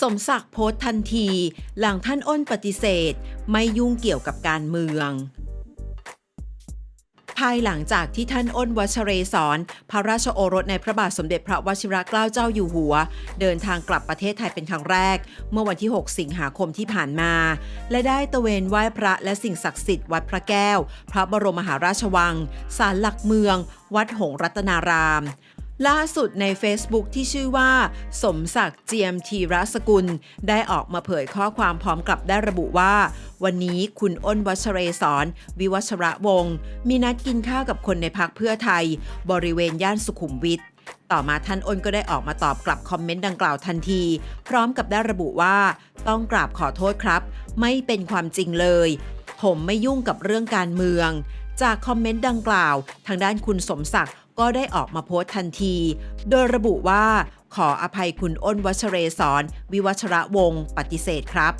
สมศักดิ์โพสทันที หลังท่านอ้นปฏิเสธ ไม่ยุ่งเกี่ยวกับการเมือง ภายหลังจากที่ท่านอ้นวัชเรศรพระราชโอรสในพระบาทสมเด็จพระวชิรเกล้าเจ้าอยู่หัว เดินทางกลับประเทศไทยเป็นครั้งแรก เมื่อวันที่ 6 สิงหาคมที่ผ่านมา และได้ตระเวนไหว้พระและสิ่งศักดิ์สิทธิ์วัดพระแก้ว พระบรมมหาราชวังศาลหลักเมือง วัดหงรัตนาราม ล่าสุดใน Facebook ที่ชื่อว่า สมศักดิ์เจียมทีรสกุล ได้ออกมาเผยข้อความพร้อมกับได้ระบุว่า วันนี้คุณอ้นวัชเรศรวิวัชระวงศ์มีนัดกินข้าวกับคนในพักเพื่อไทย บริเวณย่านสุขุมวิทต่อมาท่านอ้นก็ได้ออกมาตอบกลับคอมเมนต์ดังกล่าวทันที พร้อมกับได้ระบุว่า ต้องกราบขอโทษครับ ไม่เป็นความจริงเลย ผมไม่ยุ่งกับเรื่องการเมือง จากคอมเมนต์ดังกล่าว ทางด้านคุณสมศักดิ์ก็ได้ออกมาโพสต์ทันที โดยระบุว่า ขออภัยคุณอ้นวัชเรศรวิวัชระวงศ์ปฏิเสธครับ